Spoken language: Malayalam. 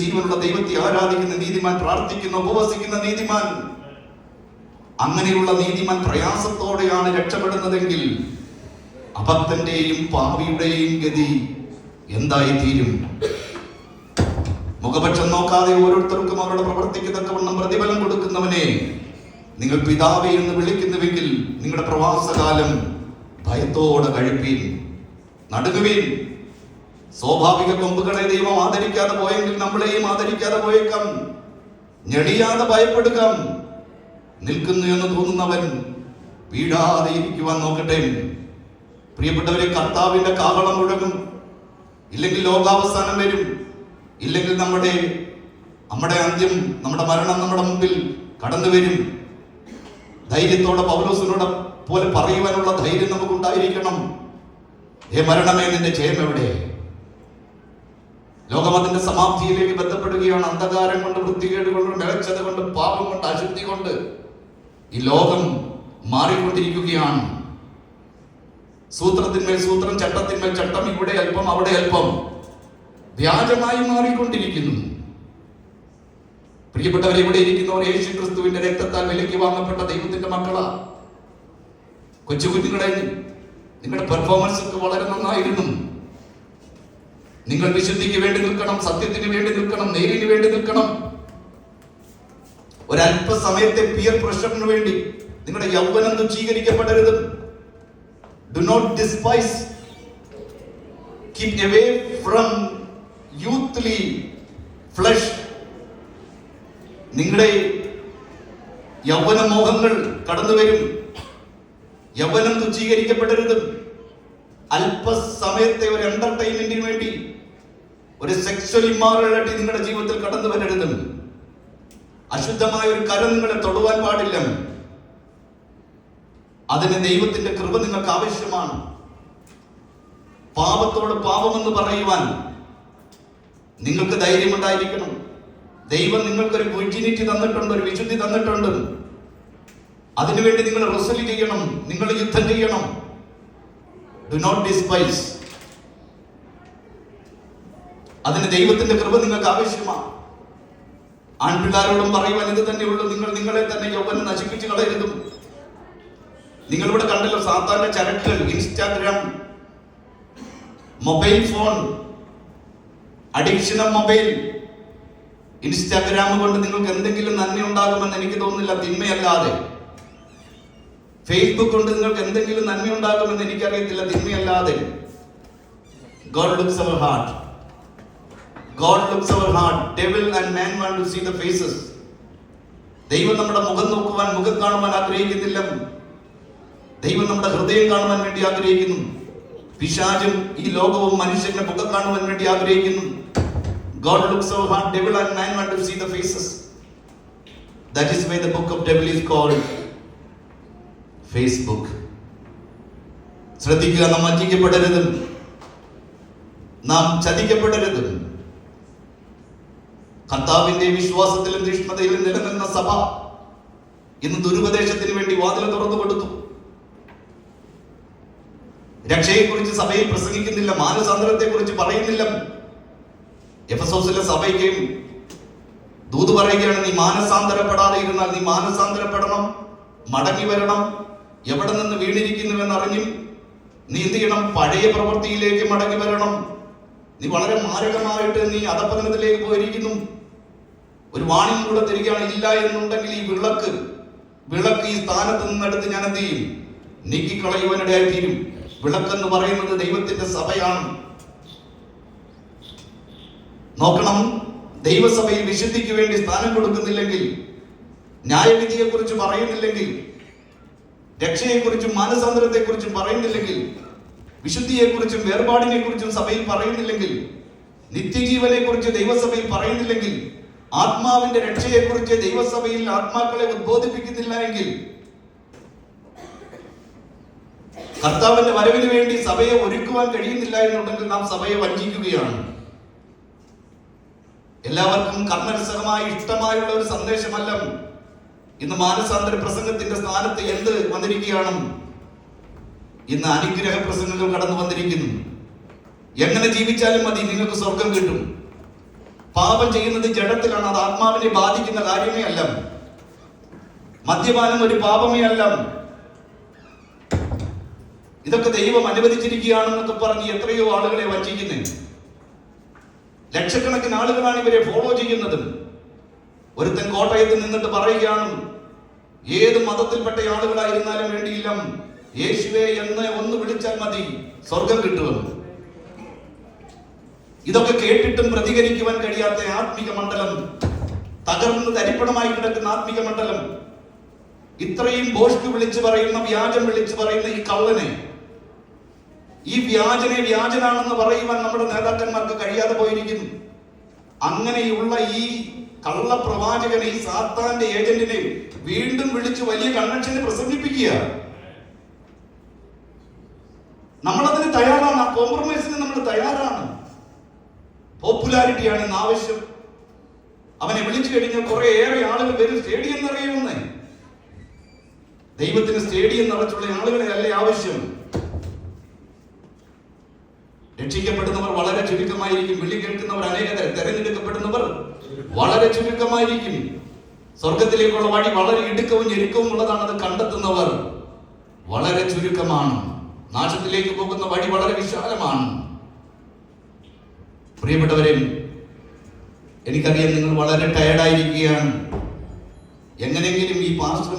ജീവനുള്ള ദൈവത്തെ ആരാധിക്കുന്ന നീതിമാൻ പ്രാർത്ഥിക്കുന്ന ഉപവസിക്കുന്ന നീതിമാൻ. അങ്ങനെയുള്ള നീതിമാൻ പ്രയാസത്തോടെയാണ് രക്ഷപ്പെടുന്നതെങ്കിൽ അബദ്ധന്റെയും പാവിയുടെയും ഗതി എന്തായി തീരും മുഖപക്ഷം നോക്കാതെ ഓരോരുത്തർക്കും അവരുടെ പ്രവർത്തിക്ക് തക്കവണ്ണം പ്രതിഫലം കൊടുക്കുന്നവനെ നിങ്ങൾ പിതാവേ എന്ന് വിളിക്കുന്നുവെങ്കിൽ നിങ്ങളുടെ പ്രവാസകാലം ഭയത്തോടെ കഴിപ്പീൻ നടുങ്ങുവീൻ. സ്വാഭാവിക കൊമ്പുകളെ ദൈവം ആദരിക്കാതെ പോയെങ്കിൽ നമ്മളെയും ആദരിക്കാതെ പോയേക്കാം. ഞെടിയാതെ ഭയപ്പെടുക്കാം. നിൽക്കുന്നു എന്ന് തോന്നുന്നവൻ വീടാതെ ഇരിക്കുവാൻ നോക്കട്ടെ. പ്രിയപ്പെട്ടവരെ കർത്താവിന്റെ കാഹളം മുഴങ്ങും. ഇല്ലെങ്കിൽ ലോകാവസാനം വരും. ഇല്ലെങ്കിൽ നമ്മുടെ നമ്മുടെ അന്ത്യം നമ്മുടെ മരണം നമ്മുടെ മുമ്പിൽ കടന്നു വരും. ധൈര്യത്തോടെ പൗലോസിനോട് പോലെ പറയുവാനുള്ള ധൈര്യം നമുക്കുണ്ടായിരിക്കണം. ഏ മരണമേ നിന്റെ ജയം എവിടെ? ലോകം അതിന്റെ സമാപ്തിയിലേക്ക് ബന്ധപ്പെടുകയാണ് അന്ധകാരം കൊണ്ട് വൃത്തികേട് കൊണ്ട് മികച്ചത് കൊണ്ട് പാപം കൊണ്ട് അശുദ്ധി കൊണ്ട്. ഈ ലോകം മാറിക്കൊണ്ടിരിക്കുകയാണ്. സൂത്രത്തിന്മേൽ സൂത്രം ചട്ടത്തിന്മേൽ ചട്ടം ഇവിടെ അല്പം അവിടെ അല്പം. വ്യാജമായി മാറിക്കൊണ്ടിരിക്കുന്നു. പ്രിയപ്പെട്ടവർ ഇവിടെ ഇരിക്കുന്നവർ യേശു ക്രിസ്തുവിന്റെ രക്തത്താൽ വിലയ്ക്ക് വാങ്ങപ്പെട്ട ദൈവത്തിന്റെ മക്കളാ. കൊച്ചു കുഞ്ഞുങ്ങളെ നിങ്ങളുടെ പെർഫോമൻസ് ഒക്കെ വളരെ നന്നായിരുന്നു. നിങ്ങൾ വിശുദ്ധിക്ക് വേണ്ടി നിൽക്കണം സത്യത്തിന് വേണ്ടി നിൽക്കണം നേരിന് വേണ്ടി നിൽക്കണം. ഒരല്പ സമയത്തെ പിയർ പ്രഷറിന് വേണ്ടി നിങ്ങളുടെ യൗവനം തുച്ഛീകരിക്കപ്പെടരുത് do not despise keep away from youthly flush നിങ്ങളുടെ യൗവന മോഹങ്ങൾ കടന്നു വരും. യൗവനം തുച്ഛീകരിക്കപ്പെടരുത് അല്പസമയത്തെ ഒരു എന്റർടൈൻമെന്റിന് വേണ്ടി ഒരു സെക്സ്വൽ ഇമ്മാറാലിറ്റി നിങ്ങളുടെ ജീവിതത്തിൽ കടന്നു വരരുത്. അശുദ്ധമായ ഒരു കരം നിങ്ങളെ തൊടുവാൻ പാടില്ല. അതിന് ദൈവത്തിന്റെ കൃപ നിങ്ങൾക്ക് ആവശ്യമാണ്. പാപത്തോട് പാപമെന്ന് പറയുവാൻ നിങ്ങൾക്ക് ധൈര്യമുണ്ടായിരിക്കണം. ദൈവം നിങ്ങൾക്കൊരു വിർജിനിറ്റി തന്നിട്ടുണ്ട് ഒരു വിശുദ്ധി തന്നിട്ടുണ്ട്. അതിനുവേണ്ടി നിങ്ങൾ റിസൽ ചെയ്യണം നിങ്ങൾ യുദ്ധം ചെയ്യണം. ഡു നോട്ട് ഡിസ്പൈസ് അതിന് ദൈവത്തിന്റെ കൃപ നിങ്ങൾക്ക് ആവശ്യമാണ് ആൺപിള്ളാരോടും പറയുവാൻ ഇത് തന്നെയുള്ളൂ നിങ്ങൾ നിങ്ങളെ തന്നെ യൗവനം നശിപ്പിച്ചു കളയരുതും. നിങ്ങളിവിടെ കണ്ടല്ലോ സാധാരണ ചരക്കുകൾ Instagram mobile phone addiction of mobile. Instagram കൊണ്ട് നിങ്ങൾക്ക് എന്തെങ്കിലും നന്മ ഉണ്ടാകുമെന്ന് എനിക്ക് തോന്നുന്നില്ല തിന്മയല്ലാതെ. ഫേസ്ബുക്ക് കൊണ്ട് നിങ്ങൾക്ക് എന്തെങ്കിലും നന്മ ഉണ്ടാകുമെന്ന് എനിക്കറിയത്തില്ല തിന്മയല്ലാതെ. God looks our heart God looks our heart devil and man want to see the faces ദൈവം നമ്മുടെ മുഖം നോക്കുവാൻ മുഖം കാണുവാൻ ആഗ്രഹിക്കുന്നില്ല. ദൈവം നമ്മുടെ ഹൃദയം കാണുവാൻ വേണ്ടി ആഗ്രഹിക്കുന്നു. പിശാചും ഈ ലോകവും മനുഷ്യന്റെ മുഖം കാണുവാൻ വേണ്ടി ആഗ്രഹിക്കുന്നു. God looks our heart devil and man want to see the faces that is why the book of devil is called Facebook ശ്രദ്ധിക്കുക നാം വഞ്ചിക്കപ്പെടരുത്. നാം ചതിക്കപ്പെടരുത്. കർത്താവിന്റെ വിശ്വാസത്തിലും തീഷ്ണതയിലും നിലനിന്ന സഭ ഇന്ന് ദുരുപദേശത്തിന് വേണ്ടി വാതിൽ തുറന്നു കൊടുത്തു. രക്ഷയെക്കുറിച്ച് സഭയിൽ പ്രസംഗിക്കുന്നില്ല മാനസാന്തരത്തെ കുറിച്ച് പറയുന്നില്ല. എഫസോസിലെ സഭയ്ക്കും ദൂത് പറയുകയാണ് നീ മാനസാന്തരപ്പെടാതെ ഇരുന്നാൽ നീ മാനസാന്തരപ്പെടണം മടങ്ങി വരണം എവിടെ നിന്ന് വീണിരിക്കുന്നുവെന്ന് അറിഞ്ഞും നീ എന്ത് ചെയ്യണം? പഴയ പ്രവൃത്തിയിലേക്ക് മടങ്ങി വരണം. നീ വളരെ മാരകമായിട്ട് നീ അധപതനത്തിലേക്ക് പോയിരിക്കുന്നു. ഒരു വാണിംഗ് കൂടെ തരികയാണ് ഇല്ല എന്നുണ്ടെങ്കിൽ ഈ വിളക്ക് വിളക്ക് ഈ സ്ഥാനത്ത് നിന്നെടുത്ത് ഞാൻ എന്ത് ചെയ്യും? നീക്കിക്കളയുവാനിടയായി തീരും. വിളക്കെന്ന് പറയുന്നത് ദൈവത്തിന്റെ സഭയാണ്. നോക്കണം ദൈവസഭയിൽ വിശുദ്ധിക്ക് വേണ്ടി സ്ഥാനം കൊടുക്കുന്നില്ലെങ്കിൽ ന്യായവിധിയെക്കുറിച്ച് പറയുന്നില്ലെങ്കിൽ രക്ഷയെക്കുറിച്ചും മാനസാന്തരത്തെക്കുറിച്ചും പറയുന്നില്ലെങ്കിൽ വിശുദ്ധിയെ കുറിച്ചും വേർപാടിനെ വേർപാടിനെക്കുറിച്ചും സഭയിൽ പറയുന്നില്ലെങ്കിൽ നിത്യജീവനെക്കുറിച്ച് ദൈവസഭയിൽ പറയുന്നില്ലെങ്കിൽ ആത്മാവിന്റെ രക്ഷയെക്കുറിച്ച് ദൈവസഭയിൽ ആത്മാക്കളെ ഉദ്ബോധിപ്പിക്കുന്നില്ല എങ്കിൽ കർത്താവിന്റെ വരവിന് വേണ്ടി സഭയെ ഒരുക്കുവാൻ കഴിയുന്നില്ല എന്നുണ്ടെങ്കിൽ നാം സഭയെ വഞ്ചിക്കുകയാണ്. എല്ലാവർക്കും കർമ്മനുസരമായി ഇഷ്ടമായുള്ള ഒരു സന്ദേശമല്ല. ഇന്ന് മാനസാന്തര പ്രസംഗത്തിന്റെ സ്ഥാനത്ത് എന്ത് വന്നിരിക്കുകയാണ്? ഇന്ന് അനുഗ്രഹ പ്രസംഗങ്ങൾ കടന്നു വന്നിരിക്കുന്നു. എങ്ങനെ ജീവിച്ചാലും മതി നിങ്ങൾക്ക് സ്വർഗം കിട്ടും. പാപം ചെയ്യുന്നത് ജഡത്തിലാണ് അത് ആത്മാവിനെ ബാധിക്കുന്ന കാര്യമേ അല്ല. മദ്യപാനം ഒരു പാപമേ അല്ല. ഇതൊക്കെ ദൈവം അനുവദിച്ചിരിക്കുകയാണെന്നൊക്കെ പറഞ്ഞ് എത്രയോ ആളുകളെ വഞ്ചിക്കുന്നു. ലക്ഷക്കണക്കിന് ആളുകളാണ് ഇവരെ ഫോളോ ചെയ്യുന്നതും. ഒരുത്തൻ കോട്ടയത്ത് നിന്നിട്ട് പറയുകയാണ് ഏത് മതത്തിൽപ്പെട്ട ആളുകളായിരുന്നാലും വേണ്ടിയില്ല. യേശുവേ എന്ന് ഒന്ന് വിളിച്ചാൽ മതി. സ്വർഗം കിട്ടുമെന്ന്. ഇതൊക്കെ കേട്ടിട്ടും പ്രതികരിക്കുവാൻ കഴിയാത്ത ആത്മിക മണ്ഡലം തകർന്ന് തരിപ്പണമായി കിടക്കുന്ന ആത്മിക മണ്ഡലം. ഇത്രയും ബോഷ്ക്ക് വിളിച്ചു പറയുന്ന വ്യാജം വിളിച്ചു പറയുന്ന ഈ കള്ളനെ ഈ വ്യാജനെ വ്യാജനാണെന്ന് പറയുവാൻ നമ്മുടെ നേതാക്കന്മാർക്ക് കഴിയാതെ പോയിരിക്കുന്നു. അങ്ങനെയുള്ള ഈ കള്ള പ്രവാചകനെ ഈ സാത്താന്റെ ഏജന്റിനെ വീണ്ടും വിളിച്ച് വലിയ കൺവെൻഷന് പ്രസംഗിപ്പിക്കുക. നമ്മളതിന് തയ്യാറാണ്. ആ കോംപ്രമൈസിന് നമ്മൾ തയ്യാറാണ്. പോപ്പുലാരിറ്റിയാണ് ഇന്ന് ആവശ്യം. അവനെ വിളിച്ചു കഴിഞ്ഞാൽ കുറെ ഏറെ ആളുകൾ വരും. സ്റ്റേഡിയം നിറയുമെന്നേ ദൈവത്തിന് സ്റ്റേഡിയം നിറച്ചുള്ള ആളുകളെ അല്ലേ ആവശ്യം? രക്ഷിക്കപ്പെടുന്നവർ വളരെ ചുരുക്കമായിരിക്കും. വിളി കേൾക്കുന്നവർ അനേക തെരഞ്ഞെടുക്കപ്പെടുന്നവർ വളരെ ചുരുക്കമായിരിക്കും. സ്വർഗത്തിലേക്കുള്ള വഴി വളരെ ഇടുക്കവും ഞെരുക്കവും ഉള്ളതാണ് അത് കണ്ടെത്തുന്നവർ വളരെ ചുരുക്കമാണ്. നാശത്തിലേക്ക് പോകുന്ന വഴി വളരെ വിശാലമാണ്. പ്രിയപ്പെട്ടവരെ എനിക്കറിയാം നിങ്ങൾ വളരെ ടയർഡായിരിക്കുകയാണ് എങ്ങനെയെങ്കിലും ഈ പാസ്റ്റർ